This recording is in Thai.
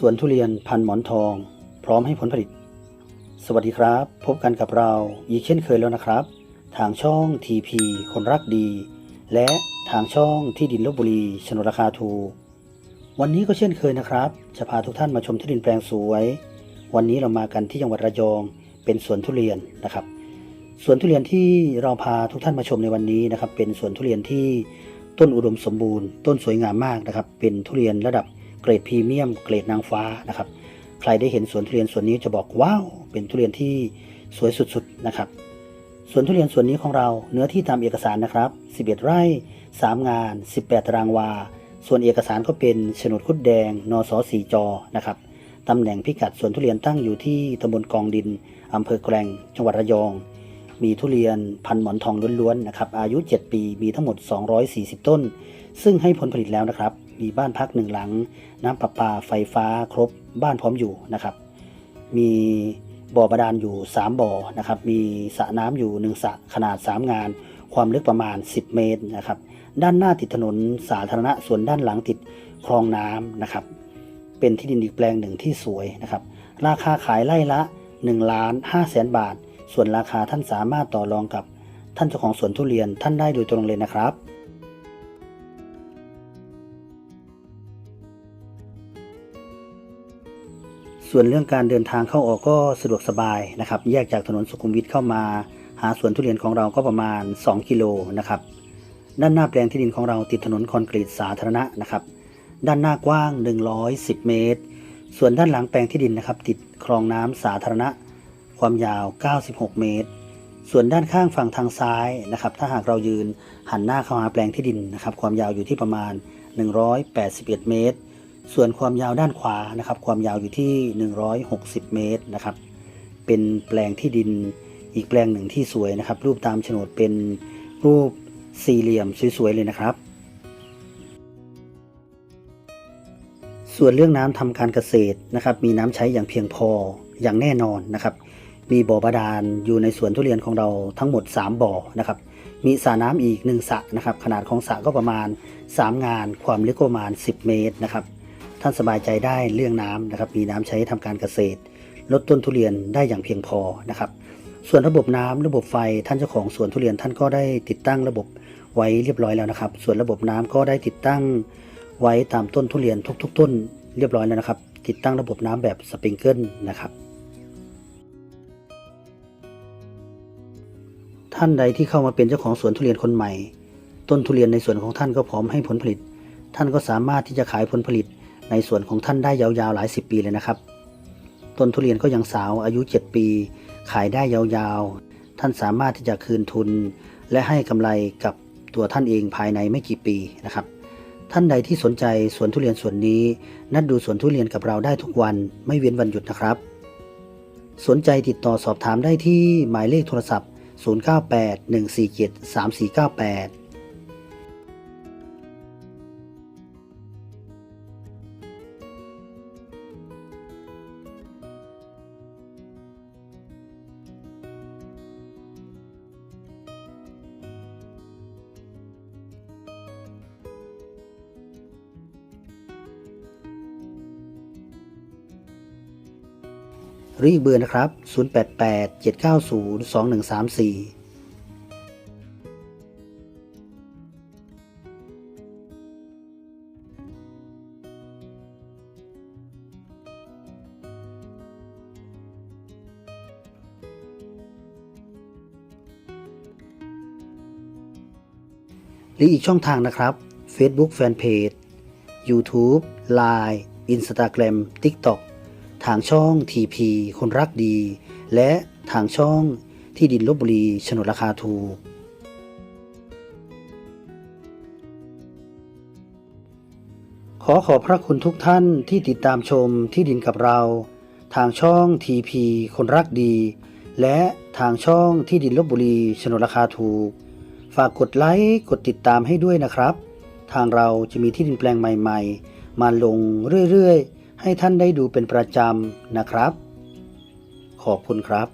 สวนทุเรียนพันหมอนทอง พร้อมให้ผลผลิต สวัสดีครับ พบกันกับเราอีกเช่นเคยแล้วนะครับ ทางช่อง TP คนรักดี และทางช่องที่ดินลบบุรีชนดราคาถูกวันนี้ก็เช่นเคยนะครับ จะพาทุกท่านมาชมที่ดินแปลงสวย วันนี้เรามากันที่จังหวัดระยอง เป็นสวนทุเรียนนะครับสวนทุเรียนที่เราพาทุกท่านมาชมในวันนี้นะครับ เป็นสวนทุเรียนที่ต้นอุดมสมบูรณ์ ต้นสวยงามมากนะครับ เป็นทุเรียนระดับ เกรดพรีเมียม เกรดนางฟ้านะครับ ใครได้เห็นสวนทุเรียนสวนนี้จะบอกว้าวเป็นทุเรียนที่สวยสุดๆนะครับสวนทุเรียนสวนนี้ของเราเนื้อที่ตามเอกสารนะครับ 11 ไร่ 3 งาน 18 ตารางวา ส่วนเอกสารก็เป็นโฉนดคุดแดง นสสีจอนะครับตำแหน่งพิกัดสวนทุเรียนตั้งอยู่ที่ตำบลกองดินอำเภอแกลงจังหวัดระยอง มีทุเรียนพันหมอนทองล้วนๆนะครับอายุ 7 ปีมีทั้งหมด 240 ต้น ซึ่งให้ผลผลิตแล้วนะครับ มีบ้านพักหนึ่งหลัง น้ำประปาไฟฟ้าครบบ้านพร้อมอยู่นะครับ มีบ่อบาดาลอยู่ 3 บ่อนะครับ มีสระน้ำอยู่1สระขนาด 3 งาน ความลึกประมาณ 10 เมตรนะครับ ด้านหน้าติดถนนสาธารณะ ส่วนด้านหลังติดคลองน้ำนะครับ เป็นที่ดินอีกแปลงหนึ่งที่สวยนะครับ ราคาขายไร่ละ1ล้าน5แสนบาท ส่วนราคาท่านสามารถต่อรองกับท่านเจ้าของสวนทุเรียนท่านได้โดยตรงเลยนะครับ ส่วนเรื่องการเดินทางเข้าออกก็สะดวกสบายนะครับ แยกจากถนนสุขุมวิทเข้ามา หาสวนทุเรียนของเราก็ประมาณ 2 กิโลนะครับ ด้านหน้าแปลงที่ดินของเราติดถนนคอนกรีตสาธารณะนะครับ ด้านหน้ากว้าง 110 เมตร ส่วนด้านหลังแปลงที่ดินนะครับ ติดคลองน้ำสาธารณะ ความยาว 96 เมตร ส่วนด้านข้างฝั่งทางซ้ายนะครับ ถ้าหากเรายืนหันหน้าเข้าหาแปลงที่ดินนะครับ ความยาวอยู่ที่ประมาณ 181 เมตร ส่วนความยาวด้านขวานะครับ ความยาวอยู่ที่ 160 เมตรนะครับ เป็นแปลงที่ดินอีกแปลงหนึ่งที่สวยนะครับ รูปตามโฉนดเป็นรูปสี่เหลี่ยมสวยๆเลยนะครับ ส่วนเรื่องน้ำทำการเกษตรนะครับ มีน้ำใช้อย่างเพียงพออย่างแน่นอนนะครับ มีบ่อบาดาลอยู่ในสวนทุเรียนของเราทั้งหมด 3 บ่อนะครับ มีสระน้ำอีก1สระนะครับ ขนาดของสระก็ประมาณ 3 งาน ความลึกประมาณ 10 เมตรนะครับ ท่านสบายใจได้เรื่องน้ำนะครับ มีน้ำใช้ทำการเกษตร ลดต้นทุเรียนได้อย่างเพียงพอนะครับ ส่วนระบบน้ำระบบไฟท่านเจ้าของสวนทุเรียนท่านก็ได้ติดตั้งระบบไว้เรียบร้อยแล้วนะครับ ส่วนระบบน้ำก็ได้ติดตั้งไว้ตามต้นทุเรียนทุก ๆ ต้นเรียบร้อยแล้วนะครับ ติดตั้งระบบน้ำแบบสปริงเกิลนะครับท่านใดที่เข้ามาเป็นเจ้าของสวนทุเรียนคนใหม่ ต้นทุเรียนในสวนของท่านก็พร้อมให้ผลผลิต ท่านก็สามารถที่จะขายผลผลิต ในสวนของท่านได้ยาวๆหลายสิบปีเลยนะครับ ต้นทุเรียนก็ยังสาวอายุ 7 ปี ขายได้ยาวๆ ท่านสามารถที่จะคืนทุน และให้กำไรกับตัวท่านเองภายในไม่กี่ปีนะครับ ท่านใดที่สนใจสวนทุเรียนสวนนี้ นัดดูสวนทุเรียนกับเราได้ทุกวันไม่เว้นวันหยุดนะครับ สนใจติดต่อสอบถามได้ที่หมายเลขโทรศัพท์ 0981473498 0981473498รีบเบอร์นะครับ 088 790 2134หรืออีกช่องทางนะครับ Facebook Fanpage YouTube Line Instagram TikTok ทางช่อง TP คนรักดี และทางช่องที่ดินลบบุรีโฉนดราคาถูก ขอขอบพระคุณทุกท่านที่ติดตามชมที่ดินกับเรา ทางช่อง TP คนรักดี และทางช่องที่ดินลบบุรีโฉนดราคาถูก ฝากกดไลค์กดติดตามให้ด้วยนะครับ ทางเราจะมีที่ดินแปลงใหม่ ๆ มาลงเรื่อยๆ ให้ท่านได้ดูเป็นประจำนะครับ ขอบคุณครับ